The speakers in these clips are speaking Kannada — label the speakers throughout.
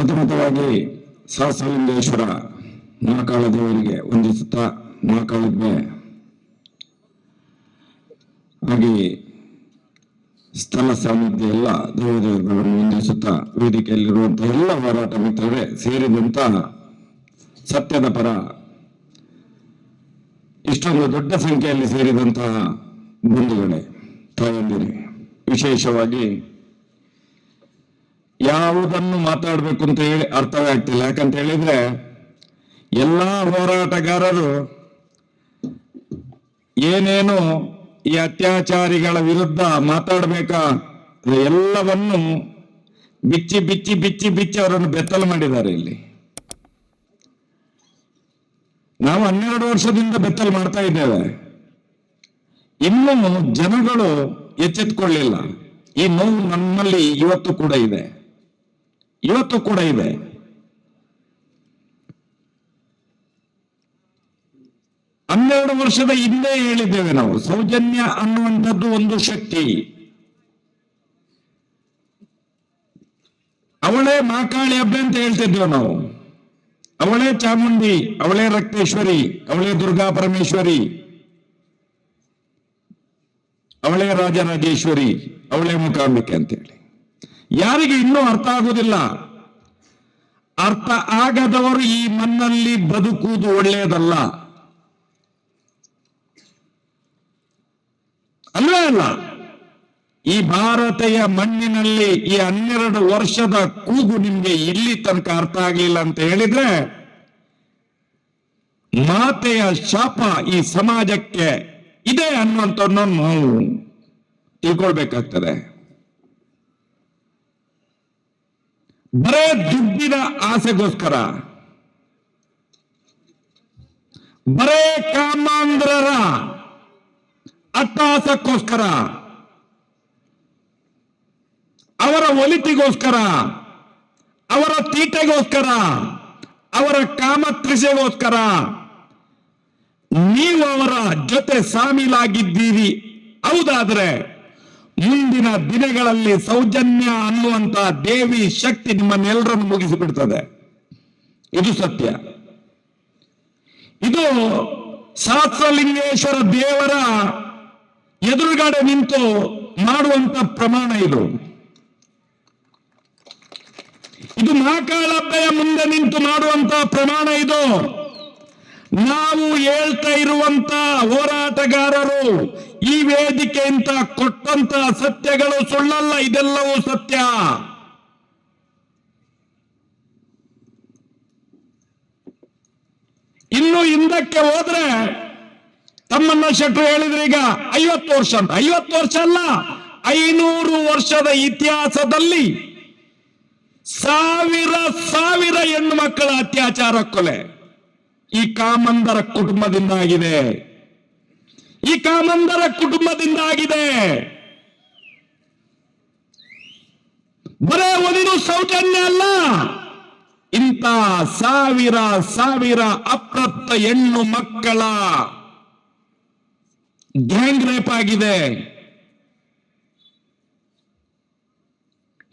Speaker 1: ಪ್ರಥಮತವಾಗಿ ಸಹಸ್ರಲಿಂಗೇಶ್ವರ ಮಹಾಕಾಳ ದೇವರಿಗೆ ವಂದಿಸುತ್ತಾ ಮಹಾಕಾಳದ್ವೆ ಹಾಗೆ ಸ್ಥಳ ಸಾಮರ್ಥ್ಯ ಎಲ್ಲ ದೇವದೇವರುಗಳನ್ನು ವಂದಿಸುತ್ತಾ ವೇದಿಕೆಯಲ್ಲಿರುವಂತಹ ಎಲ್ಲ ಹೋರಾಟ ಮಿತ್ರರೇ ಸೇರಿದಂತ ಸತ್ಯದ ಪರ ಇಷ್ಟೊಂದು ದೊಡ್ಡ ಸಂಖ್ಯೆಯಲ್ಲಿ ಸೇರಿದಂತಹ ಬಂಧುಗಳೇ ತಾಯಂದಿರಿ, ವಿಶೇಷವಾಗಿ ಯಾವುದನ್ನು ಮಾತಾಡಬೇಕು ಅಂತ ಹೇಳಿ ಅರ್ಥವೇ ಆಗ್ತಿಲ್ಲ ಯಾಕಂತ ಹೇಳಿದ್ರೆ, ಎಲ್ಲಾ ಹೋರಾಟಗಾರರು ಏನೇನು ಈ ಅತ್ಯಾಚಾರಿಗಳ ವಿರುದ್ಧ ಮಾತಾಡಬೇಕಾ ಎಲ್ಲವನ್ನು ಬಿಚ್ಚಿ ಬಿಚ್ಚಿ ಬಿಚ್ಚಿ ಬಿಚ್ಚಿ ಅವರನ್ನು ಬೆತ್ತಲು ಮಾಡಿದ್ದಾರೆ ಇಲ್ಲಿ. ನಾವು ಹನ್ನೆರಡು ವರ್ಷದಿಂದ ಬೆತ್ತಲು ಮಾಡ್ತಾ ಇದ್ದೇವೆ. ಇನ್ನೂ ಜನಗಳು ಎಚ್ಚೆತ್ಕೊಳ್ಳಿಲ್ಲ. ಈ ನೋವು ನಮ್ಮಲ್ಲಿ ಇವತ್ತು ಕೂಡ ಇದೆ. ಇವತ್ತು ಕೂಡ ಇದೆ ಹನ್ನೆರಡು ವರ್ಷದ ಹಿಂದೆ ಹೇಳಿದ್ದೇವೆ ನಾವು, ಸೌಜನ್ಯ ಅನ್ನುವಂಥದ್ದು ಒಂದು ಶಕ್ತಿ. ಅವಳೇ ಮಾಕಾಳಿ ಹಬ್ಬ ಅಂತ ಹೇಳ್ತಿದ್ದೇವೆ ನಾವು. ಅವಳೇ ಚಾಮುಂಡಿ, ಅವಳೇ ರಕ್ತೇಶ್ವರಿ, ಅವಳೇ ದುರ್ಗಾ ಪರಮೇಶ್ವರಿ, ಅವಳೇ ರಾಜರಾಜೇಶ್ವರಿ, ಅವಳೇ ಮುಖಾಂಬಿಕೆ ಅಂತೇಳಿ ಯಾರಿಗೆ ಇನ್ನೂ ಅರ್ಥ ಆಗುವುದಿಲ್ಲ ಅರ್ಥ ಆಗದವರು ಈ ಮಣ್ಣಲ್ಲಿ ಬದುಕುವುದು ಒಳ್ಳೆಯದಲ್ಲ. ಅಲ್ವೇ ಅಲ್ಲ, ಈ ಭಾರತೀಯ ಮಣ್ಣಿನಲ್ಲಿ ಈ ಹನ್ನೆರಡು ವರ್ಷದ ಕೂಗು ನಿಮ್ಗೆ ಇಲ್ಲಿ ತನಕ ಅರ್ಥ ಆಗಲಿಲ್ಲ ಅಂತ ಹೇಳಿದ್ರೆ, ಮಾತೆಯ ಶಾಪ ಈ ಸಮಾಜಕ್ಕೆ ಇದೆ ಅನ್ನುವಂಥದ್ದನ್ನು ನಾವು ತಿಳ್ಕೊಳ್ಬೇಕಾಗ್ತದೆ. ಬರೇ ದುಡ್ಡಿನ ಆಸೆಗೋಸ್ಕರ. ಬರೇ ಕಾಮಾಂಧ್ರರ ಅಟ್ಟಹಾಸಕ್ಕೋಸ್ಕರ ಅವರ ಒಲಿತಿಗೋಸ್ಕರ, ಅವರ ತೀಟೆಗೋಸ್ಕರ, ಅವರ ಕಾಮತ್ರಿಸೆಗೋಸ್ಕರ ನೀವು ಅವರ ಜೊತೆ ಸಾಮೀಲಾಗಿದ್ದೀರಿ. ಹೌದಾದ್ರೆ ಮುಂದಿನ ದಿನಗಳಲ್ಲಿ ಸೌಜನ್ಯ ಅನ್ನುವಂತ ದೇವಿ ಶಕ್ತಿ ನಿಮ್ಮನ್ನೆಲ್ಲರನ್ನು ಮುಗಿಸಿಬಿಡ್ತದೆ. ಇದು ಸತ್ಯ. ಇದು ಸಹಸ್ರಲಿಂಗೇಶ್ವರ ದೇವರ ಎದುರುಗಡೆ ನಿಂತು ಮಾಡುವಂತ ಪ್ರಮಾಣ ಇದು. ಇದು ಮಹಾಕಾಳಬ್ಬೆಯ ಮುಂದೆ ನಿಂತು ಮಾಡುವಂತ ಪ್ರಮಾಣ ಇದು. ನಾವು ಹೇಳ್ತಾ ಇರುವಂತ ಹೋರಾಟಗಾರರು ಈ ವೇದಿಕೆಯಿಂದ ಕೊಟ್ಟಂತ ಸತ್ಯಗಳು ಸುಳ್ಳಲ್ಲ, ಇದೆಲ್ಲವೂ ಸತ್ಯ. ಇನ್ನು ಹಿಂದಕ್ಕೆ ಹೋದ್ರೆ ತಮ್ಮನ್ನ ಶೆಟ್ರು ಹೇಳಿದ್ರೆ ಈಗ ಐವತ್ತು ವರ್ಷ ಅಂತ. ಐವತ್ತು ವರ್ಷ ಅಲ್ಲ, ಐನೂರು ವರ್ಷದ ಇತಿಹಾಸದಲ್ಲಿ ಸಾವಿರ ಸಾವಿರ ಹೆಣ್ಣು ಮಕ್ಕಳ ಅತ್ಯಾಚಾರ ಕೊಲೆ. ಈ ಕಾಮಂದರ ಕುಟುಂಬದಿಂದ ಆಗಿದೆ ಈ ಕಾಮಂದರ ಕುಟುಂಬದಿಂದ ಆಗಿದೆ ಬರೇ ಒಂದು ಸೌಜನ್ಯ ಅಲ್ಲ. ಇಂಥ ಸಾವಿರ ಸಾವಿರ ಅಪ್ರಪ್ತ ಹೆಣ್ಣು ಮಕ್ಕಳ ಗ್ಯಾಂಗ್ ರೇಪ್ ಆಗಿದೆ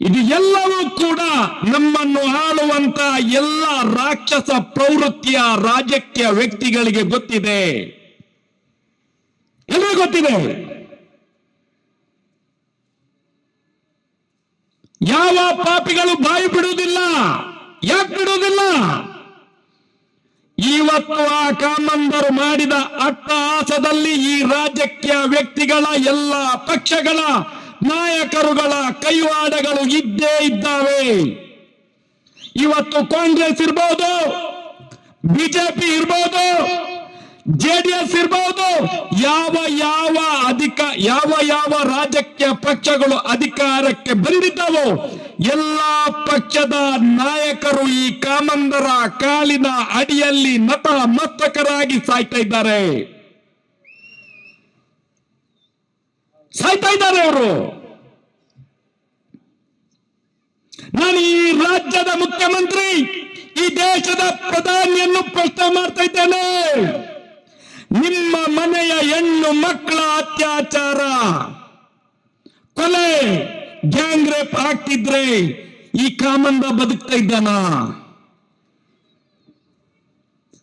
Speaker 1: ಇದು ಎಲ್ಲವೂ ಕೂಡ ನಮ್ಮನ್ನು ಆಳುವಂತ ಎಲ್ಲ ರಾಕ್ಷಸ ಪ್ರವೃತ್ತಿಯ ರಾಜಕೀಯ ವ್ಯಕ್ತಿಗಳಿಗೆ ಗೊತ್ತಿದೆ. ಎಲ್ಲ ಗೊತ್ತಿದೆ? ಯಾವ ಪಾಪಿಗಳು ಬಾಯಿ ಬಿಡುವುದಿಲ್ಲ? ಯಾಕೆ ಬಿಡುವುದಿಲ್ಲ? ಇವತ್ತು ಆ ಕಾಮಂದರು ಮಾಡಿದ ಅಟ್ಟಹಾಸದಲ್ಲಿ ಈ ರಾಜಕೀಯ ವ್ಯಕ್ತಿಗಳ ಎಲ್ಲ ಪಕ್ಷಗಳ ನಾಯಕರುಗಳ ಕೈವಾಡಗಳು ಇದ್ದೇ ಇದ್ದಾವೆ. ಇವತ್ತು ಕಾಂಗ್ರೆಸ್ ಇರ್ಬೋದು, ಬಿಜೆಪಿ ಇರ್ಬೋದು, ಜೆಡಿಎಸ್ ಇರ್ಬೋದು, ಯಾವ ಯಾವ ಅಧಿಕ, ಯಾವ ಯಾವ ರಾಜಕೀಯ ಪಕ್ಷಗಳು ಅಧಿಕಾರಕ್ಕೆ ಬಂದಿದ್ದವೋ ಎಲ್ಲ ಪಕ್ಷದ ನಾಯಕರು ಈ ಕಾಮಂದರ ಕಾಲಿನ ಅಡಿಯಲ್ಲಿ ನಟ ಮಸ್ತಕರಾಗಿ ಸಾಯ್ತಾ ಇದ್ದಾರೆ. ಸಾಯ್ತಾ ಇದ್ದಾರೆ ಅವರು. ನಾನು ಈ ರಾಜ್ಯದ ಮುಖ್ಯಮಂತ್ರಿ, ಈ ದೇಶದ ಪ್ರಧಾನಿಯನ್ನು ಪ್ರಶ್ನೆ ಮಾಡ್ತಾ ಇದ್ದೇನೆ. ನಿಮ್ಮ ಮನೆಯ ಹೆಣ್ಣು ಮಕ್ಕಳ ಅತ್ಯಾಚಾರ, ಕೊಲೆ, ಗ್ಯಾಂಗ್ ರೇಪ್ ಆಗ್ತಿದ್ರೆ ಈ ಕಾಮಂದ ಬದುಕ್ತಾ ಇದ್ದಾನ?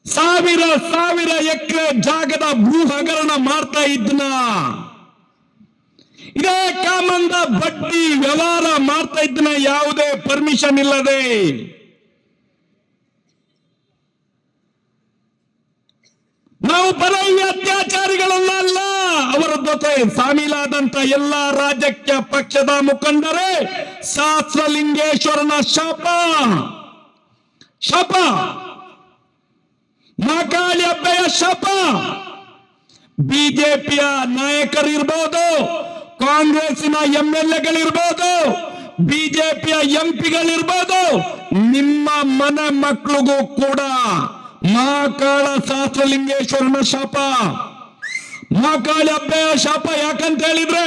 Speaker 1: ಸಾವಿರ ಸಾವಿರ ಎಕರೆ ಜಾಗದ ಭೂ ಹಗರಣ ಮಾಡ್ತಾ ಇದ್ನ ಇದೇ ಕಾಮಂದ ಬಡ್ಡಿ ವ್ಯವಹಾರ ಮಾಡ್ತಾ ಇದ್ದನ ಯಾವುದೇ ಪರ್ಮಿಷನ್ ಇಲ್ಲದೆ. ನಾವು ಬರೀ ಈ ಅತ್ಯಾಚಾರಿಗಳನ್ನ ಅಲ್ಲ, ಅವರ ಜೊತೆ ಸಾಮೀಲಾದಂತ ಎಲ್ಲಾ ರಾಜಕೀಯ ಪಕ್ಷದ ಮುಖಂಡರೇ ಸಹಸ್ರಲಿಂಗೇಶ್ವರನ ಶಾಪ. ಶಾಪ. ಮಾಕಾಳಿ ಅಬ್ಬೆಯ ಶಾಪ. ಬಿಜೆಪಿಯ ನಾಯಕರಿರ್ಬೋದು ಕಾಂಗ್ರೆಸ್ಸಿನ ಎಂ ಎಲ್ ಎಗಳಿರ್ಬೋದು ಬಿಜೆಪಿಯ ಎಂಪಿಗಳಿರ್ಬೋದು, ನಿಮ್ಮ ಮನೆ ಮಕ್ಕಳಿಗೂ ಕೂಡ ಮಹಾಕಾಳ ಸಹಸ್ರಲಿಂಗೇಶ್ವರನ ಶಾಪ. ಮಹಾಕಾಳಿ ಅಬ್ಬೆಯ ಶಾಪ ಯಾಕಂತ ಹೇಳಿದ್ರೆ,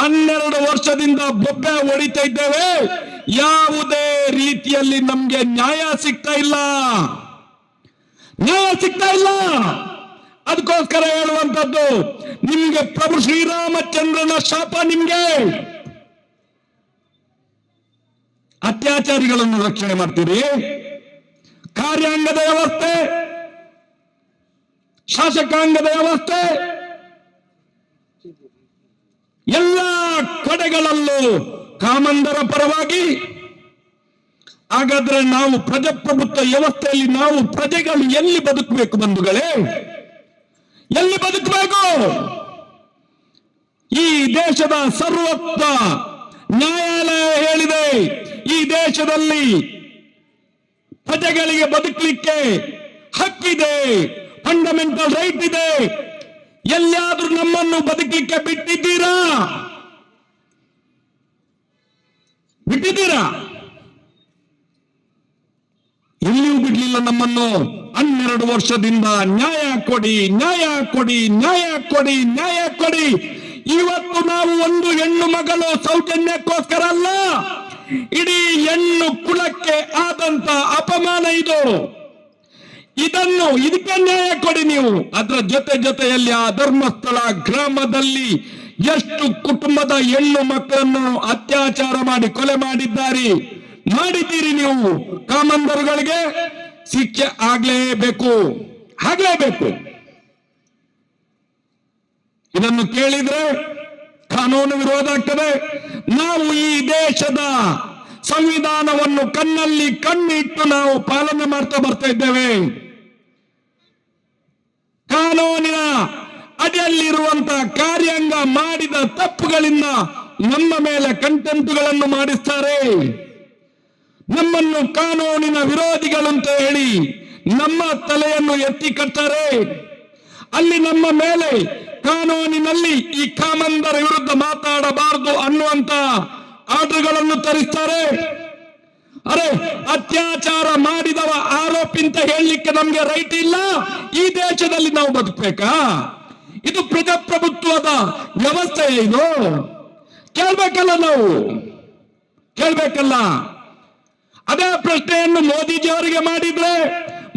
Speaker 1: ಹನ್ನೆರಡು ವರ್ಷದಿಂದ ಬೊಬ್ಬೆ ಹೊಡಿತಾ ಇದ್ದೇವೆ, ಯಾವುದೇ ರೀತಿಯಲ್ಲಿ ನಮ್ಗೆ ನ್ಯಾಯ ಸಿಗ್ತಾ ಇಲ್ಲ. ನ್ಯಾಯ ಸಿಗ್ತಾ ಇಲ್ಲ. ಅದಕ್ಕೋಸ್ಕರ ಹೇಳುವಂತದ್ದು ನಿಮ್ಗೆ ಪ್ರಭು ಶ್ರೀರಾಮಚಂದ್ರನ ಶಾಪ ನಿಮ್ಗೆ. ಅತ್ಯಾಚಾರಿಗಳನ್ನು ರಕ್ಷಣೆ ಮಾಡ್ತೀರಿ. ಕಾರ್ಯಾಂಗದ ವ್ಯವಸ್ಥೆ, ಶಾಸಕಾಂಗದ ವ್ಯವಸ್ಥೆ, ಎಲ್ಲ ಕಡೆಗಳಲ್ಲೂ ಕಾಮಂದರ ಪರವಾಗಿ. ಹಾಗಾದ್ರೆ ನಾವು ಪ್ರಜಾಪ್ರಭುತ್ವ ವ್ಯವಸ್ಥೆಯಲ್ಲಿ ನಾವು ಪ್ರಜೆಗಳು ಎಲ್ಲಿ ಬದುಕಬೇಕು ಬಂಧುಗಳೇ? ಎಲ್ಲಿ ಬದುಕಬೇಕು? ಈ ದೇಶದ ಸರ್ವತ್ತ ನ್ಯಾಯಾಲಯ ಹೇಳಿದೆ. ಈ ದೇಶದಲ್ಲಿ ಪ್ರಜೆಗಳಿಗೆ ಬದುಕಲಿಕ್ಕೆ ಹಕ್ಕಿದೆ. ಫಂಡಮೆಂಟಲ್ ರೈಟ್ ಇದೆ. ಎಲ್ಲಿಯಾದ್ರೂ ನಮ್ಮನ್ನು ಬದುಕಲಿಕ್ಕೆ ಬಿಟ್ಟಿದ್ದೀರಾ? ಬಿಟ್ಟಿದ್ದೀರಾ? ನಮ್ಮನ್ನು ಹನ್ನೆರಡು ವರ್ಷದಿಂದ ನ್ಯಾಯ ಕೊಡಿ ನ್ಯಾಯ ಕೊಡಿ ನ್ಯಾಯ ಕೊಡಿ ನ್ಯಾಯ ಕೊಡಿ. ಇವತ್ತು ನಾವು ಒಂದು ಹೆಣ್ಣು ಮಗಳು ಸೌಜನ್ಯಕ್ಕೋಸ್ಕರ ಅಲ್ಲ, ಇಡೀ ಹೆಣ್ಣು ಕುಲಕ್ಕೆ ಆದಂತ ಅಪಮಾನ ಇದು. ಇದನ್ನು ಇದಕ್ಕೆ ನ್ಯಾಯ ಕೊಡಿ ನೀವು. ಅದರ ಜೊತೆ ಜೊತೆಯಲ್ಲಿ ಆ ಧರ್ಮಸ್ಥಳ ಗ್ರಾಮದಲ್ಲಿ ಎಷ್ಟು ಕುಟುಂಬದ ಹೆಣ್ಣು ಮಕ್ಕಳನ್ನು ಅತ್ಯಾಚಾರ ಮಾಡಿ ಕೊಲೆ ಮಾಡಿದ್ದಾರೆ. ಮಾಡಿದ್ದೀರಿ ನೀವು, ಕಾಮಂದರುಗಳಿಗೆ? ಶಿಕ್ಷೆ ಆಗ್ಲೇಬೇಕು. ಆಗ್ಲೇಬೇಕು. ಇದನ್ನು ಕೇಳಿದ್ರೆ ಕಾನೂನು ವಿರೋಧ ಆಗ್ತದೆ. ನಾವು ಈ ದೇಶದ ಸಂವಿಧಾನವನ್ನು ಕಣ್ಣಲ್ಲಿ ಕಣ್ಣಿಟ್ಟು ನಾವು ಪಾಲನೆ ಮಾಡ್ತಾ ಬರ್ತಾ ಇದ್ದೇವೆ. ಕಾನೂನಿನ ಅಡಿಯಲ್ಲಿರುವಂತ ಕಾರ್ಯಾಂಗ ಮಾಡಿದ ತಪ್ಪುಗಳಿಂದ ನಮ್ಮ ಮೇಲೆ ಕಂಟೆಂಟುಗಳನ್ನು ಮಾಡಿಸ್ತಾರೆ. ನಮ್ಮನ್ನು ಕಾನೂನಿನ ವಿರೋಧಿಗಳಂತ ಹೇಳಿ ನಮ್ಮ ತಲೆಯನ್ನು ಎತ್ತಿ ಕಟ್ತಾರೆ. ಅಲ್ಲಿ ನಮ್ಮ ಮೇಲೆ ಕಾನೂನಿನಲ್ಲಿ ಈ ಕಾಮಂದರ ವಿರುದ್ಧ ಮಾತಾಡಬಾರದು ಅನ್ನುವಂತ ಆರ್ಡರ್ಗಳನ್ನು ತರಿಸ್ತಾರೆ. ಅರೆ, ಅತ್ಯಾಚಾರ ಮಾಡಿದವ ಆರೋಪಿ ಅಂತ ಹೇಳಲಿಕ್ಕೆ ನಮ್ಗೆ ರೈಟ್ ಇಲ್ಲ. ಈ ದೇಶದಲ್ಲಿ ನಾವು ಬದುಕಬೇಕಾ? ಇದು ಪ್ರಜಾಪ್ರಭುತ್ವದ ವ್ಯವಸ್ಥೆ ಇದು ಕೇಳ್ಬೇಕಲ್ಲ ನಾವು? ಕೇಳ್ಬೇಕಲ್ಲ? ಅದೇ ಪ್ರಶ್ನೆಯನ್ನು ಮೋದಿಜಿ ಅವರಿಗೆ ಮಾಡಿದ್ರೆ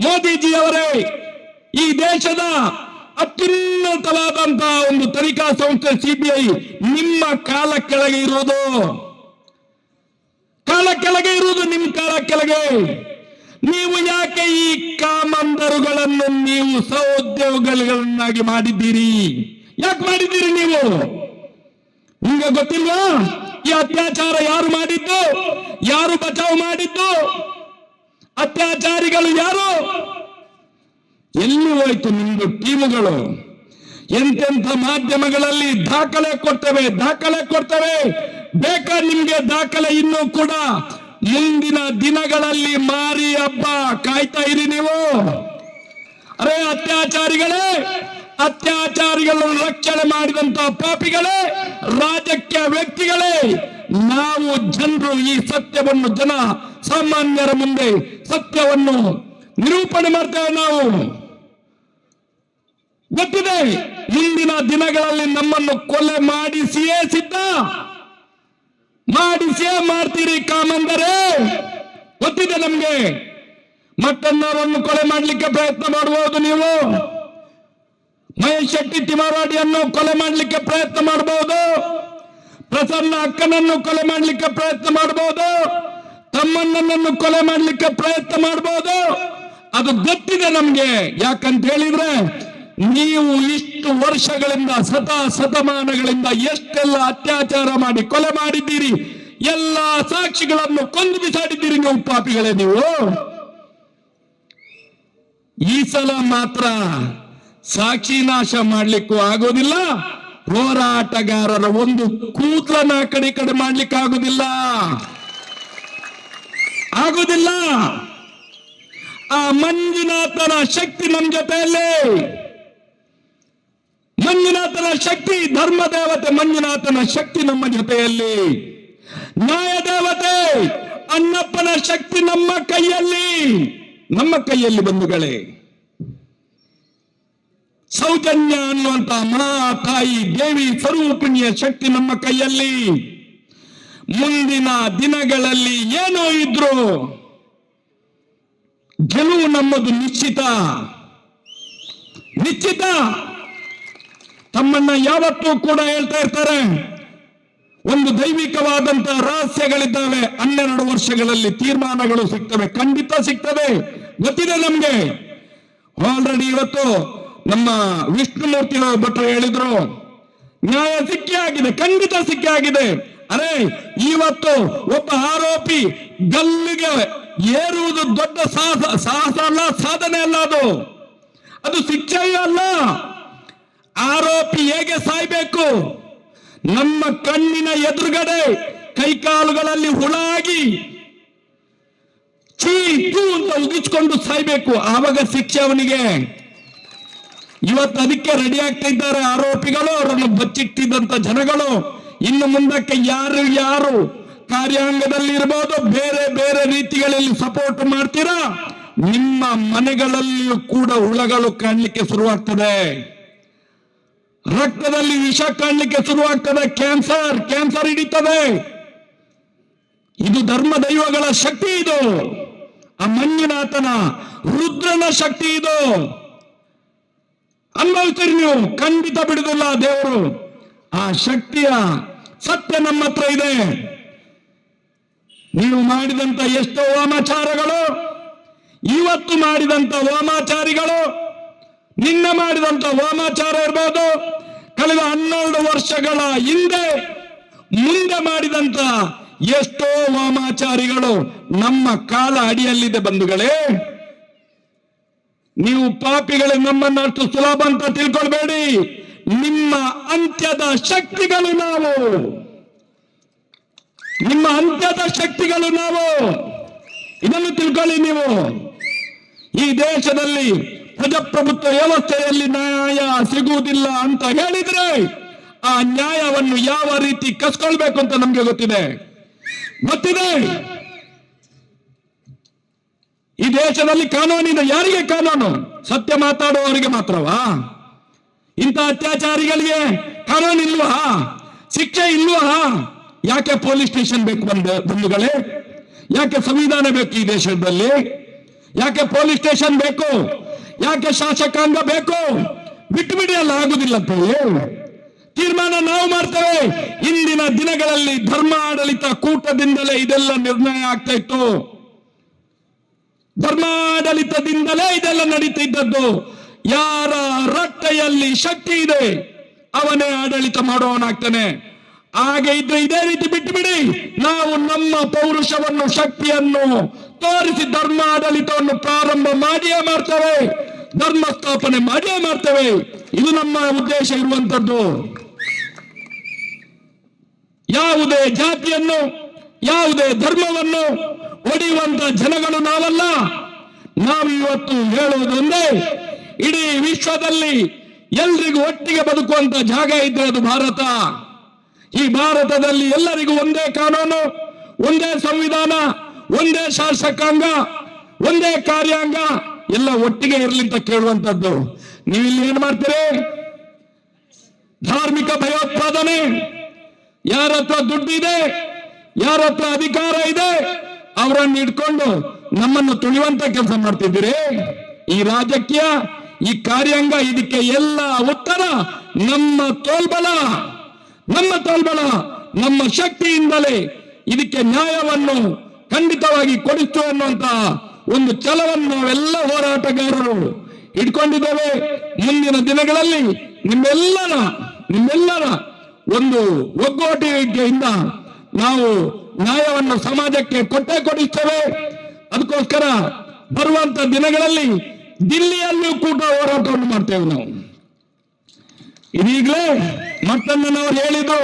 Speaker 1: ಮೋದಿಜಿಯವರೇ, ಈ ದೇಶದ ಅತ್ಯುನ್ನತವಾದಂತಹ ಒಂದು ತನಿಖಾ ಸಂಸ್ಥೆ ಸಿಬಿಐ ನಿಮ್ಮ ಕಾಲ ಕೆಳಗೆ ಇರುವುದು. ಕಾಲ ಕೆಳಗೆ ಇರುವುದು ನಿಮ್ಮ ಕಾಲ ಕೆಳಗೆ. ನೀವು ಯಾಕೆ ಈ ಕಾಮಂದರುಗಳನ್ನು ನೀವು ಸಹೋದ್ಯೋಗಿಗಳನ್ನಾಗಿ ಮಾಡಿದ್ದೀರಿ? ಯಾಕೆ ಮಾಡಿದ್ದೀರಿ ನೀವು? ನಿಮ್ಗೆ ಗೊತ್ತಿಲ್ವಾ? ಈ ಅತ್ಯಾಚಾರ ಯಾರು ಮಾಡಿದ್ದು? ಯಾರು ಬಚಾವ್ ಮಾಡಿದ್ದು? ಅತ್ಯಾಚಾರಿಗಳು ಯಾರು? ಎಲ್ಲಿ ಹೋಯ್ತು ನಿಮ್ದು ಟೀಮುಗಳು. ಎಂತೆಂಥ ಮಾಧ್ಯಮಗಳಲ್ಲಿ ದಾಖಲೆ ಕೊಡ್ತವೆ ದಾಖಲೆ ಕೊಡ್ತವೆ. ಬೇಕಾ ನಿಮ್ಗೆ ದಾಖಲೆ ಇನ್ನೂ ಕೂಡ? ಮುಂದಿನ ದಿನಗಳಲ್ಲಿ ಮಾರಿ ಹಬ್ಬ ಕಾಯ್ತಾ ಇರಿ ನೀವು. ಅರೆ ಅತ್ಯಾಚಾರಿಗಳೇ ಅತ್ಯಾಚಾರಿಗಳನ್ನು ರಕ್ಷಣೆ ಮಾಡಿದಂತ ಪಾಪಿಗಳೇ, ರಾಜಕೀಯ ವ್ಯಕ್ತಿಗಳೇ, ನಾವು ಜನರು ಈ ಸತ್ಯವನ್ನು ಜನ ಸಾಮಾನ್ಯರ ಮುಂದೆ ಸತ್ಯವನ್ನು ನಿರೂಪಣೆ ಮಾಡ್ತೇವೆ ನಾವು. ಗೊತ್ತಿದೆ, ಇಂದಿನ ದಿನಗಳಲ್ಲಿ ನಮ್ಮನ್ನು ಕೊಲೆ ಮಾಡಿಸಿಯೇ ಸಿದ್ಧ. ಮಾಡಿಸಿಯೇ ಮಾಡ್ತೀರಿ ಕಾಮಂದರೆ. ಗೊತ್ತಿದೆ ನಮ್ಗೆ. ಮತ್ತೊಂದವರನ್ನು ಕೊಲೆ ಮಾಡ್ಲಿಕ್ಕೆ ಪ್ರಯತ್ನ ಮಾಡಬಹುದು ನೀವು. ಮಹೇಶ್ ಶೆಟ್ಟಿ ತಿಮಾವಾಡಿಯನ್ನು ಕೊಲೆ ಮಾಡಲಿಕ್ಕೆ ಪ್ರಯತ್ನ ಮಾಡಬಹುದು. ಪ್ರಸನ್ನ ಅಕ್ಕನನ್ನು ಕೊಲೆ ಮಾಡಲಿಕ್ಕೆ ಪ್ರಯತ್ನ ಮಾಡಬಹುದು. ತಮ್ಮಣ್ಣನನ್ನು ಕೊಲೆ ಮಾಡಲಿಕ್ಕೆ ಪ್ರಯತ್ನ ಮಾಡಬಹುದು. ಅದು ಗೊತ್ತಿದೆ ನಮ್ಗೆ. ಯಾಕಂತ ಹೇಳಿದ್ರೆ, ನೀವು ಇಷ್ಟು ವರ್ಷಗಳಿಂದ ಸತ ಶತಮಾನಗಳಿಂದ ಎಷ್ಟೆಲ್ಲ ಅತ್ಯಾಚಾರ ಮಾಡಿ ಕೊಲೆ ಮಾಡಿದ್ದೀರಿ, ಎಲ್ಲ ಸಾಕ್ಷಿಗಳನ್ನು ಕೊಂದು ಬಿಸಾಡಿದ್ದೀರಿ ನೀವು ಪಾಪಿಗಳೇ ನೀವು. ಈ ಸಲ ಮಾತ್ರ ಸಾಕ್ಷಿ ನಾಶ ಮಾಡ್ಲಿಕ್ಕೂ ಆಗೋದಿಲ್ಲ. ಹೋರಾಟಗಾರರ ಒಂದು ಕೂದಲನ್ನ ಆ ಕಡೆ ಕಡೆ ಮಾಡ್ಲಿಕ್ಕೆ ಆಗೋದಿಲ್ಲ. ಆಗೋದಿಲ್ಲ. ಆ ಮಂಜುನಾಥನ ಶಕ್ತಿ ನಮ್ಮ ಜೊತೆಯಲ್ಲಿ. ಮಂಜುನಾಥನ ಶಕ್ತಿ ಧರ್ಮ ದೇವತೆ ಮಂಜುನಾಥನ ಶಕ್ತಿ ನಮ್ಮ ಜೊತೆಯಲ್ಲಿ. ನ್ಯಾಯ ದೇವತೆ ಅಣ್ಣಪ್ಪನ ಶಕ್ತಿ ನಮ್ಮ ಕೈಯಲ್ಲಿ. ನಮ್ಮ ಕೈಯಲ್ಲಿ ಬಂಧುಗಳೇ. ಸೌಜನ್ಯ ಅನ್ನುವಂತ ಮಹಾ ತಾಯಿ ದೇವಿ ಸ್ವರೂಪಿಣಿಯ ಶಕ್ತಿ ನಮ್ಮ ಕೈಯಲ್ಲಿ. ಮುಂದಿನ ದಿನಗಳಲ್ಲಿ ಏನೋ ಇದ್ರು ಗೆಲುವು ನಮ್ಮದು ನಿಶ್ಚಿತ. ನಿಶ್ಚಿತ. ತಮ್ಮನ್ನ ಯಾವತ್ತೂ ಕೂಡ ಹೇಳ್ತಾ ಇರ್ತಾರೆ. ಒಂದು ದೈವಿಕವಾದಂತಹ ರಹಸ್ಯಗಳಿದ್ದಾವೆ. ಹನ್ನೆರಡು ವರ್ಷಗಳಲ್ಲಿ ತೀರ್ಮಾನಗಳು ಸಿಗ್ತವೆ. ಖಂಡಿತ ಸಿಗ್ತವೆ. ಗೊತ್ತಿದೆ ನಮ್ಗೆ? ಆಲ್ರೆಡಿ ಇವತ್ತು ನಮ್ಮ ವಿಷ್ಣುಮೂರ್ತಿ ಭಟ್ರು ಹೇಳಿದ್ರು, ನ್ಯಾಯ ಸಿಕ್ಕಿ ಖಂಡಿತ ಸಿಕ್ಕಿ ಆಗಿದೆ ಅರೆ, ಇವತ್ತು ಒಬ್ಬ ಆರೋಪಿ ಗಲ್ಲಿಗೆ ಏರುವುದು ದೊಡ್ಡ ಸಾಹಸ ಸಾಹಸ ಅಲ್ಲ, ಸಾಧನೆ ಅಲ್ಲ ಅದು. ಅದು ಶಿಕ್ಷೆಯೂ ಅಲ್ಲ. ಆರೋಪಿ ಹೇಗೆ ಸಾಯ್ಬೇಕು? ನಮ್ಮ ಕಣ್ಣಿನ ಎದುರುಗಡೆ ಕೈಕಾಲುಗಳಲ್ಲಿ ಹುಳಾಗಿ ಚೀ ಅಂತ ಉಗಿಸ್ಕೊಂಡು ಸಾಯ್ಬೇಕು. ಆವಾಗ ಶಿಕ್ಷೆ ಅವನಿಗೆ. ಇವತ್ತು ಅದಕ್ಕೆ ರೆಡಿ ಆಗ್ತಾ ಇದ್ದಾರೆ ಆರೋಪಿಗಳು, ಅವರನ್ನು ಬಚ್ಚಿಟ್ಟಿದ್ದಂತ ಜನಗಳು. ಇನ್ನು ಮುಂದಕ್ಕೆ ಯಾರು ಯಾರು ಕಾರ್ಯಾಂಗದಲ್ಲಿ ಇರಬಹುದು ಬೇರೆ ಬೇರೆ ರೀತಿಗಳಲ್ಲಿ ಸಪೋರ್ಟ್ ಮಾಡ್ತೀರಾ? ನಿಮ್ಮ ಮನೆಗಳಲ್ಲಿಯೂ ಕೂಡ ಹುಳಗಳು ಕಾಣಲಿಕ್ಕೆ ಶುರುವಾಗ್ತದೆ. ರಕ್ತದಲ್ಲಿ ವಿಷ ಕಾಣಲಿಕ್ಕೆ ಶುರುವಾಗ್ತದೆ. ಕ್ಯಾನ್ಸರ್ ಕ್ಯಾನ್ಸರ್ ಹಿಡಿತದೆ. ಇದು ಧರ್ಮ ದೈವಗಳ ಶಕ್ತಿ ಇದು. ಆ ಮಂಜುನಾಥನ ರುದ್ರನ ಶಕ್ತಿ ಇದು. ಅನುಭವಿಸ್ತೀರಿ ನೀವು ಖಂಡಿತ ಬಿಡುದಿಲ್ಲ ದೇವರು. ಆ ಶಕ್ತಿಯ ಸತ್ಯ ನಮ್ಮ ಹತ್ರ ಇದೆ. ನೀವು ಮಾಡಿದಂತ ಎಷ್ಟೋ ವಾಮಾಚಾರಗಳು, ಇವತ್ತು ಮಾಡಿದಂತ ವಾಮಾಚಾರಿಗಳು, ನಿನ್ನೆ ಮಾಡಿದಂತ ವಾಮಾಚಾರ ಇರ್ಬೋದು. ಕಳೆದ ಹನ್ನೆರಡು ವರ್ಷಗಳ ಹಿಂದೆ, ಮುಂದೆ ಮಾಡಿದಂತ ಎಷ್ಟೋ ವಾಮಾಚಾರಿಗಳು ನಮ್ಮ ಕಾಲ ಅಡಿಯಲ್ಲಿದೆ ಬಂಧುಗಳೇ. ನೀವು ಪಾಪಿಗಳು ನಮ್ಮನ್ನ ಅಷ್ಟು ಸುಲಭ ಅಂತ ತಿಳ್ಕೊಳ್ಬೇಡಿ. ನಿಮ್ಮ ಅಂತ್ಯದ ಶಕ್ತಿಗಳು ನಾವು. ನಿಮ್ಮ ಅಂತ್ಯದ ಶಕ್ತಿಗಳು ನಾವು. ಇದನ್ನು ತಿಳ್ಕೊಳ್ಳಿ ನೀವು. ಈ ದೇಶದಲ್ಲಿ ಪ್ರಜಾಪ್ರಭುತ್ವ ವ್ಯವಸ್ಥೆಯಲ್ಲಿ ನ್ಯಾಯ ಸಿಗುವುದಿಲ್ಲ ಅಂತ ಹೇಳಿದ್ರೆ ಆ ನ್ಯಾಯವನ್ನು ಯಾವ ರೀತಿ ಕಸ್ಕೊಳ್ಬೇಕು ಅಂತ ನಮ್ಗೆ ಗೊತ್ತಿದೆ. ಗೊತ್ತಿದೆ ಈ ದೇಶದಲ್ಲಿ ಕಾನೂನಿನ ಯಾರಿಗೆ ಕಾನೂನು? ಸತ್ಯ ಮಾತಾಡುವವರಿಗೆ ಮಾತ್ರವಾ? ಇಂಥ ಅತ್ಯಾಚಾರಿಗಳಿಗೆ ಕಾನೂನು ಶಿಕ್ಷೆ ಇಲ್ವಾ? ಯಾಕೆ ಪೊಲೀಸ್ ಸ್ಟೇಷನ್ ಬೇಕು ಬಂದ ಬಂಧುಗಳೇ? ಯಾಕೆ ಸಂವಿಧಾನ ಬೇಕು ಈ ದೇಶದಲ್ಲಿ? ಯಾಕೆ ಪೊಲೀಸ್ ಸ್ಟೇಷನ್ ಬೇಕು? ಯಾಕೆ ಶಾಸಕಾಂಗ ಬೇಕು? ಬಿಟ್ಟು ಬಿಡಿ ಅಲ್ಲ, ಆಗುದಿಲ್ಲ ಅಂತ ತೀರ್ಮಾನ ನಾವು ಮಾಡ್ತೇವೆ. ಇಂದಿನ ದಿನಗಳಲ್ಲಿ ಧರ್ಮ ಆಡಳಿತ ಕೂಟದಿಂದಲೇ ಇದೆಲ್ಲ ನಿರ್ಣಯ ಆಗ್ತಾ ಇತ್ತು. ಧರ್ಮಾಡಳಿತದಿಂದಲೇ ಇದೆಲ್ಲ ನಡೀತಿದ್ದದ್ದು. ಯಾರ ರಟ್ಟೆಯಲ್ಲಿ ಶಕ್ತಿ ಇದೆ, ಅವನೇ ಆಡಳಿತ ಮಾಡುವವನಾಗ್ತಾನೆ ಹಾಗೆ ಇದ್ರೆ ಇದೇ ರೀತಿ ಬಿಟ್ಟು ಬಿಡಿ ನಾವು ನಮ್ಮ ಪೌರುಷವನ್ನು, ಶಕ್ತಿಯನ್ನು ತೋರಿಸಿ ಧರ್ಮ ಆಡಳಿತವನ್ನು ಪ್ರಾರಂಭ ಮಾಡಿಯೇ ಮಾಡ್ತೇವೆ. ಧರ್ಮ ಸ್ಥಾಪನೆ ಮಾಡಿಯೇ ಮಾಡ್ತೇವೆ. ಇದು ನಮ್ಮ ಉದ್ದೇಶ ಇರುವಂತದ್ದು. ಯಾವುದೇ ಜಾತಿಯನ್ನು, ಯಾವುದೇ ಧರ್ಮವನ್ನು ಒಡೆಯುವಂತ ಜನಗಳು ನಾವಲ್ಲ. ನಾವು ಇವತ್ತು ಹೇಳುವುದು ಒಂದೇ ಇಡೀ ವಿಶ್ವದಲ್ಲಿ ಎಲ್ರಿಗೂ ಒಟ್ಟಿಗೆ ಬದುಕುವಂತ ಜಾಗ ಇದ್ರೆ ಅದು ಭಾರತ. ಈ ಭಾರತದಲ್ಲಿ ಎಲ್ಲರಿಗೂ ಒಂದೇ ಕಾನೂನು, ಒಂದೇ ಸಂವಿಧಾನ, ಒಂದೇ ಶಾಸಕಾಂಗ, ಒಂದೇ ಕಾರ್ಯಾಂಗ, ಎಲ್ಲ ಒಟ್ಟಿಗೆ ಇರಲಿ ಅಂತ ಕೇಳುವಂತದ್ದು. ನೀವು ಇಲ್ಲಿ ಏನ್ ಮಾಡ್ತೀರಿ? ಧಾರ್ಮಿಕ ಭಯೋತ್ಪಾದನೆ ಯಾರ ಹತ್ರ ದುಡ್ಡಿದೆ ಯಾರ ಹತ್ರ ಅಧಿಕಾರ ಇದೆ ಅವರನ್ನು ಇಟ್ಕೊಂಡು ನಮ್ಮನ್ನು ತುಳಿಯುವಂತ ಕೆಲಸ ಮಾಡ್ತಿದ್ದೀರಿ? ಈ ರಾಜಕೀಯ, ಈ ಕಾರ್ಯಾಂಗ, ಇದಕ್ಕೆ ಎಲ್ಲ ಉತ್ತರ ನಮ್ಮ ತೋಲ್ಬಲ ನಮ್ಮ ತೋಲ್ಬಲ ನಮ್ಮ ಶಕ್ತಿಯಿಂದಲೇ ಇದಕ್ಕೆ ನ್ಯಾಯವನ್ನು ಖಂಡಿತವಾಗಿ ಕೊಡಿಸ್ತು ಅನ್ನುವಂತ ಒಂದು ಛಲವನ್ನು ನಾವೆಲ್ಲ ಹೋರಾಟಗಾರರು ಇಟ್ಕೊಂಡಿದ್ದೇವೆ ಮುಂದಿನ ದಿನಗಳಲ್ಲಿ ನಿಮ್ಮೆಲ್ಲರ ನಿಮ್ಮೆಲ್ಲರ ಒಂದು ಒಗ್ಗಟ್ಟಿಗೆಯಿಂದ ನಾವು ನ್ಯಾಯವನ್ನು ಸಮಾಜಕ್ಕೆ ಕೊಟ್ಟೇ ಕೊಡಿಸ್ತೇವೆ. ಅದಕ್ಕೋಸ್ಕರ ಬರುವಂತ ದಿನಗಳಲ್ಲಿ ದಿಲ್ಲಿಯಲ್ಲಿಯೂ ಕೂಡ ಹೋರಾಟವನ್ನು ಮಾಡ್ತೇವೆ ನಾವು. ಇದೀಗಲೇ ಮತ್ತೊಮ್ಮೆ ನಾವು ಹೇಳಿದ್ದು,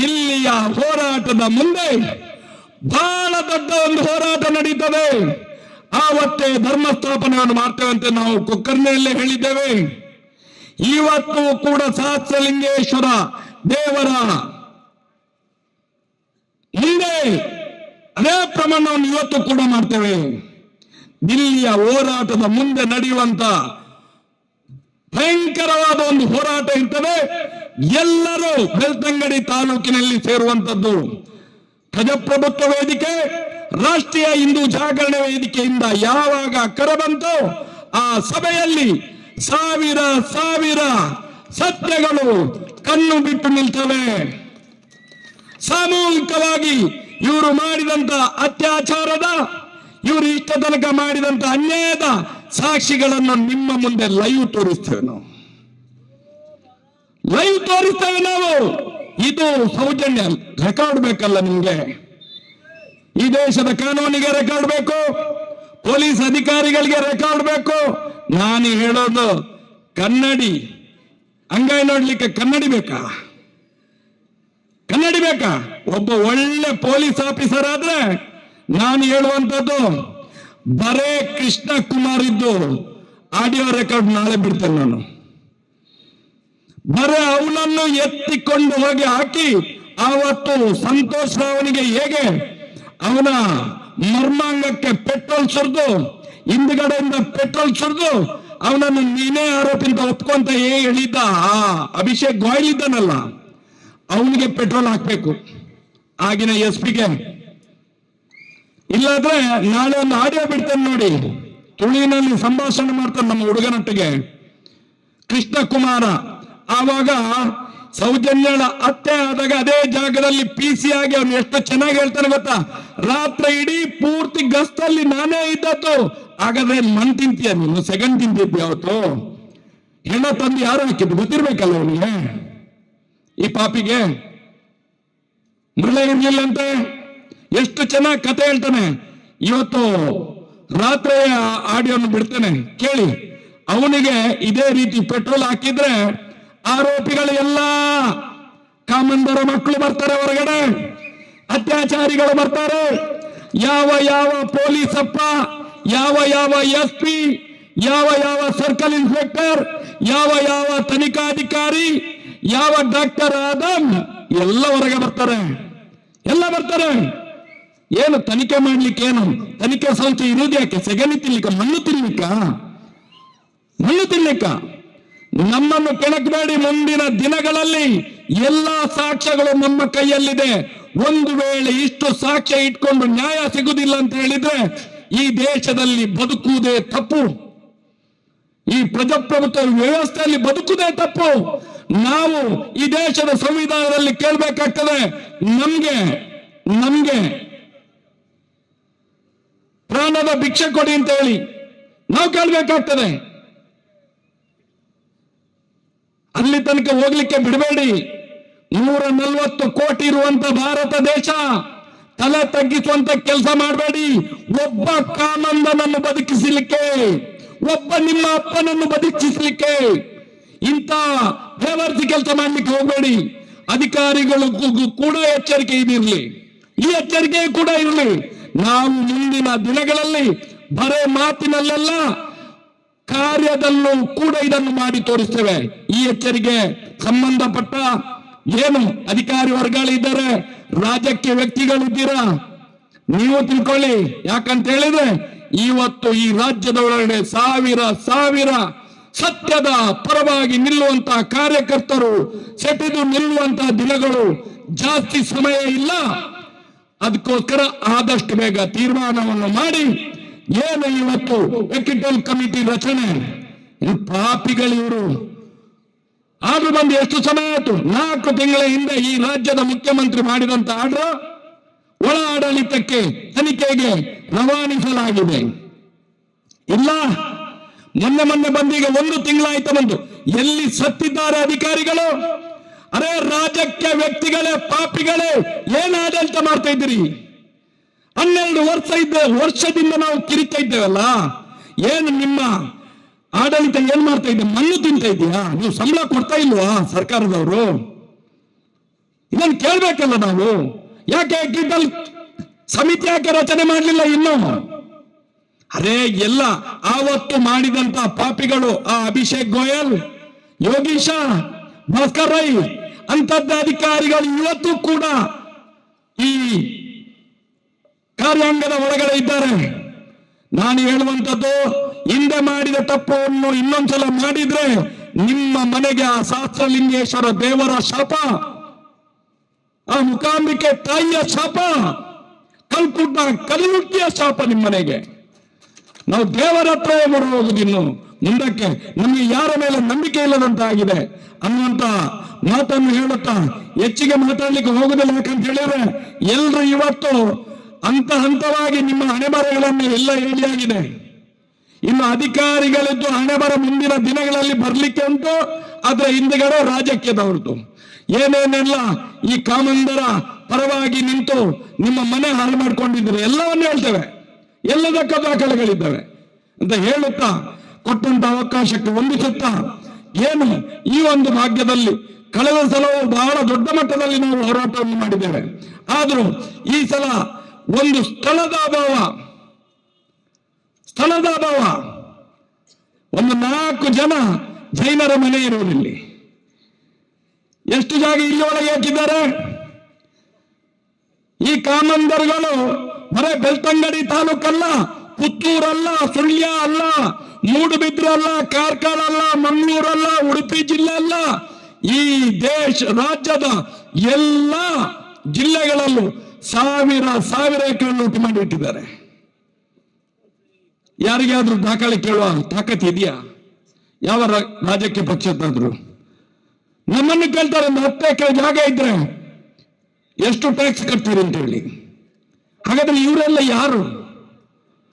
Speaker 1: ದಿಲ್ಲಿಯ ಹೋರಾಟದ ಮುಂದೆ ಬಹಳ ದೊಡ್ಡ ಒಂದು ಹೋರಾಟ ನಡೀತದೆ. ಆವತ್ತೇ ಧರ್ಮಸ್ಥಾಪನೆಯನ್ನು ಸ್ಥಾಪನೆಯನ್ನು ಮಾಡ್ತೇವೆ ಅಂತ ನಾವು ಕೊಕ್ಕರ್ನೆಯಲ್ಲೇ ಹೇಳಿದ್ದೇವೆ. ಇವತ್ತು ಕೂಡ ಸಹಸ್ರಲಿಂಗೇಶ್ವರ ದೇವರ ಮುಂದೆ ಅದೇ ಪ್ರಮಾಣವನ್ನು ಇವತ್ತು ಕೂಡ ಮಾಡ್ತೇವೆ. ದಿಲ್ಲಿಯ ಹೋರಾಟದ ಮುಂದೆ ನಡೆಯುವಂತ ಭಯಂಕರವಾದ ಒಂದು ಹೋರಾಟ ಇರ್ತದೆ. ಎಲ್ಲರೂ ಬೆಳ್ತಂಗಡಿ ತಾಲೂಕಿನಲ್ಲಿ ಸೇರುವಂತದ್ದು ಪ್ರಜಾಪ್ರಭುತ್ವ ವೇದಿಕೆ, ರಾಷ್ಟ್ರೀಯ ಹಿಂದೂ ಜಾಗರಣೆ ವೇದಿಕೆಯಿಂದ ಯಾವಾಗ ಕರೆ ಬಂತು ಆ ಸಭೆಯಲ್ಲಿ ಸಾವಿರ ಸಾವಿರ ಸತ್ಯಗಳು ಕಣ್ಣು ಬಿಟ್ಟು ನಿಲ್ತವೆ. ಸಾಮೂಹಿಕವಾಗಿ ಇವರು ಮಾಡಿದಂತ ಅತ್ಯಾಚಾರದ, ಇವರು ಇಷ್ಟ ತನಕ ಮಾಡಿದಂತ ಅನ್ಯಾಯದ ಸಾಕ್ಷಿಗಳನ್ನು ನಿಮ್ಮ ಮುಂದೆ ಲೈವ್ ತೋರಿಸ್ತೇವೆ ನಾವು. ಲೈವ್ ತೋರಿಸ್ತೇವೆ ನಾವು. ಇದು ಸೌಜನ್ಯ ರೆಕಾರ್ಡ್ ಬೇಕಲ್ಲ ನಿಮ್ಗೆ? ಈ ದೇಶದ ಕಾನೂನಿಗೆ ರೆಕಾರ್ಡ್ ಬೇಕು, ಪೊಲೀಸ್ ಅಧಿಕಾರಿಗಳಿಗೆ ರೆಕಾರ್ಡ್ ಬೇಕು. ನಾನು ಹೇಳೋದು ಕನ್ನಡಿ, ಅಂಗೈ ನೋಡ್ಲಿಕ್ಕೆ ಕನ್ನಡಿ ಬೇಕಾ? ಕನ್ನಡಿ ಬೇಕಾ ಒಬ್ಬ ಒಳ್ಳೆ ಪೊಲೀಸ್ ಆಫೀಸರ್ ಆದ್ರೆ ನಾನು ಹೇಳುವಂತದ್ದು ಬರೇ ಕೃಷ್ಣ ಕುಮಾರ್ ಇದ್ದು ಆಡಿಯೋ ರೆಕಾರ್ಡ್ ನಾಳೆ ಬಿಡ್ತೇನೆ ನಾನು. ಬರೇ ಅವನನ್ನು ಎತ್ತಿಕೊಂಡು ಹೋಗಿ ಹಾಕಿ, ಆವತ್ತು ಸಂತೋಷ್ ರಾವನಿಗೆ ಹೇಗೆ ಅವನ ಮರ್ಮಾಂಗಕ್ಕೆ ಪೆಟ್ರೋಲ್ ಸುರಿದು, ಹಿಂದ್ಗಡೆಯಿಂದ ಪೆಟ್ರೋಲ್ ಸುರಿದು ಅವನನ್ನು ನೀನೇ ಆರೋಪಿಂತ ಒಪ್ಕೊಂತ ಹೇಳಿದ್ದ? ಆ ಅಭಿಷೇಕ್ ಗೋಯಲ್ ಇದ್ದಾನಲ್ಲ. ಅವನಿಗೆ ಪೆಟ್ರೋಲ್ ಹಾಕ್ಬೇಕು. ಆಗಿನ ಎಸ್ ಪಿಗೆ ಇಲ್ಲಾದ್ರೆ ನಾಳೆ ಒಂದು ಆಡಿಯೋ ಬಿಡ್ತೇನೆ ನೋಡಿ. ತುಳುವಿನಲ್ಲಿ ಸಂಭಾಷಣೆ ಮಾಡ್ತಾರೆ ನಮ್ಮ ಹುಡುಗನೊಟ್ಟಿಗೆ. ಕೃಷ್ಣ ಕುಮಾರ ಆವಾಗ ಸೌಜನ್ಯಳ ಅತ್ತೆ ಆದಾಗ ಅದೇ ಜಾಗದಲ್ಲಿ ಪಿ ಸಿ ಆಗಿ ಅವನು ಎಷ್ಟು ಚೆನ್ನಾಗಿ ಹೇಳ್ತಾನೆ ಗೊತ್ತಾ? ರಾತ್ರಿ ಇಡೀ ಪೂರ್ತಿ ಗಸ್ತಲ್ಲಿ ನಾನೇ ಇದ್ದದ್ದು. ಹಾಗಾದ್ರೆ ಮಣ್ ತಿಂತೀಯ ನೀನು? ಸೆಕೆಂಡ್ ತಿಂತಿದ್ದೆ ಅವತ್ತು? ಹೆಣ ತಂದು ಯಾರು ಹಾಕಿದ್ದು? ಗೊತ್ತಿರ್ಬೇಕಲ್ಲ ಅವನಿಗೆ? ಈ ಪಾಪಿಗೆ ಮಳೆ ಇರ್ಲಿಲ್ಲಂತೆ ಎಷ್ಟು ಚೆನ್ನಾಗಿ ಕತೆ ಹೇಳ್ತಾನೆ. ಇವತ್ತು ರಾತ್ರಿ ಆಡಿಯೋನು ಬಿಡ್ತಾನೆ. ಕೇಳಿ. ಅವನಿಗೆ ಇದೇ ರೀತಿ ಪೆಟ್ರೋಲ್ ಹಾಕಿದ್ರೆ ಆರೋಪಿಗಳು ಎಲ್ಲ ಕಾಮಂದರ ಮಕ್ಕಳು ಬರ್ತಾರೆ ಹೊರಗಡೆ. ಅತ್ಯಾಚಾರಿಗಳು ಬರ್ತಾರೆ. ಯಾವ ಯಾವ ಪೊಲೀಸಪ್ಪ ಯಾವ ಯಾವ ಎಸ್ ಪಿ ಯಾವ ಯಾವ ಸರ್ಕಲ್ ಇನ್ಸ್ಪೆಕ್ಟರ್, ಯಾವ ಯಾವ ತನಿಖಾಧಿಕಾರಿ ಯಾವ ಡಾಕ್ಟರ್ ಆದ? ಎಲ್ಲ ಹೊರಗೆ ಬರ್ತಾರೆ. ಎಲ್ಲ ಬರ್ತಾರೆ. ಏನು ತನಿಖೆ ಮಾಡ್ಲಿಕ್ಕೆ ಏನು? ತನಿಖೆ ಸಂಸ್ಥೆ ಇರುವುದು ಯಾಕೆ? ಸೆಗಣಿ ತಿನ್ಲಿಕ್ಕ, ಮಣ್ಣು ತಿನ್ಲಿಕ್ಕ? ಮಣ್ಣು ತಿನ್ಲಿಕ್ಕ? ನಮ್ಮನ್ನು ಕೆಣಕಬೇಡಿ ಮುಂದಿನ ದಿನಗಳಲ್ಲಿ. ಎಲ್ಲಾ ಸಾಕ್ಷ್ಯಗಳು ನಮ್ಮ ಕೈಯಲ್ಲಿದೆ. ಒಂದು ವೇಳೆ ಇಷ್ಟು ಸಾಕ್ಷ್ಯ ಇಟ್ಕೊಂಡು ನ್ಯಾಯ ಸಿಗುದಿಲ್ಲ ಅಂತ ಹೇಳಿದ್ರೆ ಈ ದೇಶದಲ್ಲಿ ಬದುಕುವುದೇ ತಪ್ಪು. ಈ ಪ್ರಜಾಪ್ರಭುತ್ವ ವ್ಯವಸ್ಥೆಯಲ್ಲಿ ಬದುಕುವುದೇ ತಪ್ಪು. ನಾವು ಈ ದೇಶದ ಸಂವಿಧಾನದಲ್ಲಿ ಕೇಳಬೇಕಾಗ್ತದೆ, ನಮ್ಗೆ ನಮ್ಗೆ ಪ್ರಾಣದ ಭಿಕ್ಷೆ ಕೊಡಿ ಅಂತ ಹೇಳಿ ನಾವು ಕೇಳಬೇಕಾಗ್ತದೆ. ಅಲ್ಲಿ ತನಕ ಹೋಗ್ಲಿಕ್ಕೆ ಬಿಡಬೇಡಿ. ನೂರ ನಲ್ವತ್ತು ಕೋಟಿ ಇರುವಂತ ಭಾರತ ದೇಶ ತಲೆ ತಗ್ಗಿಸುವಂತ ಕೆಲಸ ಮಾಡಬೇಡಿ. ಒಬ್ಬ ಕಾಮಂದನನ್ನು ಬದುಕಿಸಲಿಕ್ಕೆ, ಒಬ್ಬ ನಿಮ್ಮ ಅಪ್ಪನನ್ನು ಬದುಕಿಸಲಿಕ್ಕೆ ಇಂಥ ಬೇವರ್ಸಿ ಕೆಲಸ ಮಾಡ್ಲಿಕ್ಕೆ ಹೋಗಬೇಡಿ. ಅಧಿಕಾರಿಗಳು ಕೂಡ ಎಚ್ಚರಿಕೆ ಇದಿರಲಿ. ಈ ಎಚ್ಚರಿಕೆ ಕೂಡ ಇರಲಿ. ನಾವು ಮುಂದಿನ ದಿನಗಳಲ್ಲಿ ಬರೇ ಮಾತಿನಲ್ಲೆಲ್ಲ ಕಾರ್ಯದಲ್ಲೂ ಕೂಡ ಇದನ್ನು ಮಾಡಿ ತೋರಿಸ್ತೇವೆ. ಈ ಎಚ್ಚರಿಕೆ ಸಂಬಂಧಪಟ್ಟ ಏನು ಅಧಿಕಾರಿ ವರ್ಗಗಳಿದ್ದಾರೆ, ರಾಜಕೀಯ ವ್ಯಕ್ತಿಗಳಿದ್ದೀರಾ? ನೀವು ತಿಳ್ಕೊಳ್ಳಿ. ಯಾಕಂತ ಹೇಳಿದ್ರೆ, ಇವತ್ತು ಈ ರಾಜ್ಯದ ಒಳಗಡೆ ಸಾವಿರ ಸಾವಿರ ಸತ್ಯದ ಪರವಾಗಿ ನಿಲ್ಲುವಂತಹ ಕಾರ್ಯಕರ್ತರು, ಸೆಟೆದು ನಿಲ್ಲುವಂತಹ ದಿನಗಳು ಜಾಸ್ತಿ ಸಮಯ ಇಲ್ಲ. ಅದಕ್ಕೋಸ್ಕರ ಆದಷ್ಟು ಬೇಗ ತೀರ್ಮಾನವನ್ನು ಮಾಡಿ, ಏನು ಇವತ್ತು ಎಕಿಟಲ್ ಕಮಿಟಿ ರಚನೆ ಈ ಪಾಪಿಗಳಿವರು ಆರ್ಡರ್ ಬಂದು ಎಷ್ಟು ಸಮಯ ಆಯ್ತು? ನಾಲ್ಕು ತಿಂಗಳ ಹಿಂದೆ ಈ ರಾಜ್ಯದ ಮುಖ್ಯಮಂತ್ರಿ ಮಾಡಿದಂತ ಆರ್ಡರ್ ಒಳ ಆಡಳಿತಕ್ಕೆ ತನಿಖೆಗೆ ರವಾನಿಸಲಾಗಿದೆ. ಇಲ್ಲ. ಮೊನ್ನೆ ಮೊನ್ನೆ ಬಂದೀಗ ಒಂದು ತಿಂಗಳಾಯ್ತು ಬಂದು. ಎಲ್ಲಿ ಸತ್ತಿದ್ದಾರೆ ಅಧಿಕಾರಿಗಳು? ಅರೆ ರಾಜಕೀಯ ವ್ಯಕ್ತಿಗಳೇ, ಪಾಪಿಗಳೇ ಏನ್ ಆಡಳಿತ ಮಾಡ್ತಾ ಇದ್ದೀರಿ? ಹನ್ನೆರಡು ವರ್ಷ ಇದ್ದ, ವರ್ಷದಿಂದ ನಾವು ಕಿರಿತಾ ಇದ್ದೇವಲ್ಲ? ಏನು ನಿಮ್ಮ ಆಡಳಿತ ಏನ್ ಮಾಡ್ತಾ ಇದ್ದೆ ಮಣ್ಣು ತಿಂತ ಇದೆಯಾ? ನೀವು ಸಂಬಳ ಕೊಡ್ತಾ ಇಲ್ವಾ ಸರ್ಕಾರದವರು? ಇದನ್ನು ಕೇಳ್ಬೇಕಲ್ಲ ನಾವು. ಯಾಕೆ ಸಮಿತಿ ಯಾಕೆ ರಚನೆ ಮಾಡಲಿಲ್ಲ ಇನ್ನು? ಅದೇ ಎಲ್ಲ ಆವತ್ತು ಮಾಡಿದಂತ ಪಾಪಿಗಳು ಆ ಅಭಿಷೇಕ್ ಗೋಯಲ್, ಯೋಗೀಶ ಭಾಸ್ಕರ್ ರೈ ಅಂತದ್ದ ಅಧಿಕಾರಿಗಳು ಇವತ್ತು ಕೂಡ ಈ ಕಾರ್ಯಾಂಗದ ಒಳಗಡೆ ಇದ್ದಾರೆ. ನಾನು ಹೇಳುವಂತದ್ದು ಹಿಂದೆ ಮಾಡಿದ ತಪ್ಪವನ್ನು ಇನ್ನೊಂದ್ಸಲ ಮಾಡಿದ್ರೆ ನಿಮ್ಮ ಮನೆಗೆ ಆ ಸಹಸ್ರಲಿಂಗೇಶ್ವರ ದೇವರ ಶಾಪ, ಆ ಮುಖಾಂಬಿಕೆ ತಾಯಿಯ ಶಾಪ ಕಲ್ಕುಟ್ಟ ಕಲ್ಲುಟ್ಟಿಯ ಶಾಪ ನಿಮ್ಮ ಮನೆಗೆ. ನಾವು ದೇವರ ಹತ್ರ ಇನ್ನು ಮುಂದಕ್ಕೆ. ನಮಗೆ ಯಾರ ಮೇಲೆ ನಂಬಿಕೆ ಇಲ್ಲದಂತಾಗಿದೆ. ಅನ್ನುವಂತ ಮಾತನ್ನು ಹೇಳುತ್ತಾ ಹೆಚ್ಚಿಗೆ ಮಾತಾಡ್ಲಿಕ್ಕೆ ಹೋಗುದಿಲ್ಲ ಯಾಕಂತ ಹೇಳಿದ್ರೆ ಎಲ್ರು ಇವತ್ತು ಹಂತ ಹಂತವಾಗಿ ನಿಮ್ಮ ಹಣೆಬರಗಳನ್ನು ಎಲ್ಲ ಹೇಳಿಯಾಗಿದೆ ಇನ್ನು ಅಧಿಕಾರಿಗಳಿದ್ದು ಹಣೆಬರ ಮುಂದಿನ ದಿನಗಳಲ್ಲಿ ಬರ್ಲಿಕ್ಕೆ ಉಂಟು, ಆದ್ರೆ ಹಿಂದೆಗಡೆ ರಾಜಕೀಯದವ್ರದ್ದು ಏನೇನೆಲ್ಲ ಈ ಕಾಮಂದರ ಪರವಾಗಿ ನಿಂತು ನಿಮ್ಮ ಮನೆ ಹಾಳು ಮಾಡ್ಕೊಂಡಿದ್ದೀರಿ, ಎಲ್ಲವನ್ನೂ ಹೇಳ್ತೇವೆ. ಎಲ್ಲದಕ್ಕ ದಾಖಲೆಗಳಿದ್ದಾವೆ ಅಂತ ಹೇಳುತ್ತಾ ಕೊಟ್ಟಂತ ಅವಕಾಶಕ್ಕೆ ವಂದಿಸುತ್ತಾ ಏನು ಈ ಒಂದು ಭಾಗ್ಯದಲ್ಲಿ ಕಳೆದ ಸಲವು ಬಹಳ ದೊಡ್ಡ ಮಟ್ಟದಲ್ಲಿ ನಾವು ಹೋರಾಟವನ್ನು ಮಾಡಿದ್ದೇವೆ. ಆದರೂ ಈ ಸಲ ಒಂದು ಸ್ಥಳದ ಅಭಾವ ಸ್ಥಳದ ಅಭಾವ, ಒಂದು ನಾಲ್ಕು ಜನ ಜೈನರ ಮನೆ ಇರುವುದಿಲ್ಲಿ. ಎಷ್ಟು ಜಾಗ ಇಲ್ಲಿ ಒಳಗೆ ಹಾಕಿದ್ದಾರೆ? ಈ ಕಾಮಂದರ್ಗಳು ಬರೇ ಬೆಳ್ತಂಗಡಿ ತಾಲೂಕಲ್ಲ, ಪುತ್ತೂರಲ್ಲ, ಸುಳ್ಯ ಅಲ್ಲ ಮೂಡುಬಿದ್ರು ಅಲ್ಲ ಕಾರ್ಕಳ ಅಲ್ಲ ಮಂಗಳೂರಲ್ಲ, ಉಡುಪಿ ಜಿಲ್ಲೆ ಅಲ್ಲ ಈ ದೇಶ, ರಾಜ್ಯದ ಎಲ್ಲ ಜಿಲ್ಲೆಗಳಲ್ಲೂ ಸಾವಿರ ಸಾವಿರ ಎಕರೆ ಲೂಟಿ ಮಾಡಿ ಇಟ್ಟಿದ್ದಾರೆ. ಯಾರಿಗಾದ್ರೂ ದಾಖಲೆ ಕೇಳುವ ತಾಕತ್ ಇದೆಯಾ? ಯಾವ ರಾಜಕೀಯ ಪಕ್ಷದಾದ್ರು ನಮ್ಮನ್ನು ಕೇಳ್ತಾರೆ, ಒಂದು ಹತ್ತು ಎಕರೆ ಜಾಗ ಇದ್ರೆ ಎಷ್ಟು ಟ್ಯಾಕ್ಸ್ ಕಟ್ತೀರಿ ಅಂತ ಹೇಳಿ ಹಾಗಾದ್ರೆ ಇವರೆಲ್ಲ ಯಾರು?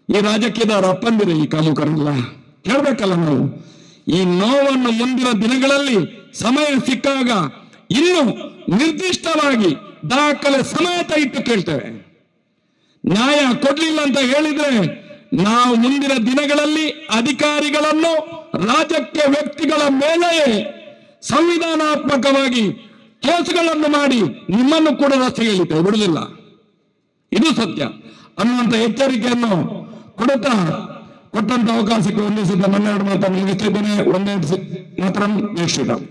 Speaker 1: ಈ ರಾಜಕೀಯದವರ ಅಪ್ಪಂದಿರ, ಈ ಕಾಮುಕರೆಲ್ಲ ಹೇಳ್ಬೇಕಲ್ಲ ನಾವು. ಈ ನೋವನ್ನು ಮುಂದಿನ ದಿನಗಳಲ್ಲಿ ಸಮಯ ಸಿಕ್ಕಾಗ ಇನ್ನು ನಿರ್ದಿಷ್ಟವಾಗಿ ದಾಖಲೆ ಸಮೇತ ಇಟ್ಟು ಕೇಳ್ತೇವೆ. ನ್ಯಾಯ ಕೊಡ್ಲಿಲ್ಲ ಅಂತ ಹೇಳಿದ್ರೆ ನಾವು ಮುಂದಿನ ದಿನಗಳಲ್ಲಿ ಅಧಿಕಾರಿಗಳನ್ನು ರಾಜಕೀಯ ವ್ಯಕ್ತಿಗಳ ಮೇಲೆ ಸಂವಿಧಾನಾತ್ಮಕವಾಗಿ ಕೇಸುಗಳನ್ನು ಮಾಡಿ ನಿಮ್ಮನ್ನು ಕೂಡ ರಸ್ತೆಗೆ ಇಳಿತೇವೆ ಬಿಡುದಿಲ್ಲ ಇದು ಸತ್ಯ. ಅನ್ನುವಂತ ಎಚ್ಚರಿಕೆಯನ್ನು ಕೊಡುತ್ತಾ ಕೊಟ್ಟಂತ ಅವಕಾಶಕ್ಕೆ ವಂದಿಸಿದ ನನ್ನೆರಡು ಮಾತನ್ನು ಮುಗಿಸ್ತಿದ್ದೇನೆ ಒಂದೇ ಮಾತ್ರ ಶ್ರೀರಾಮ್.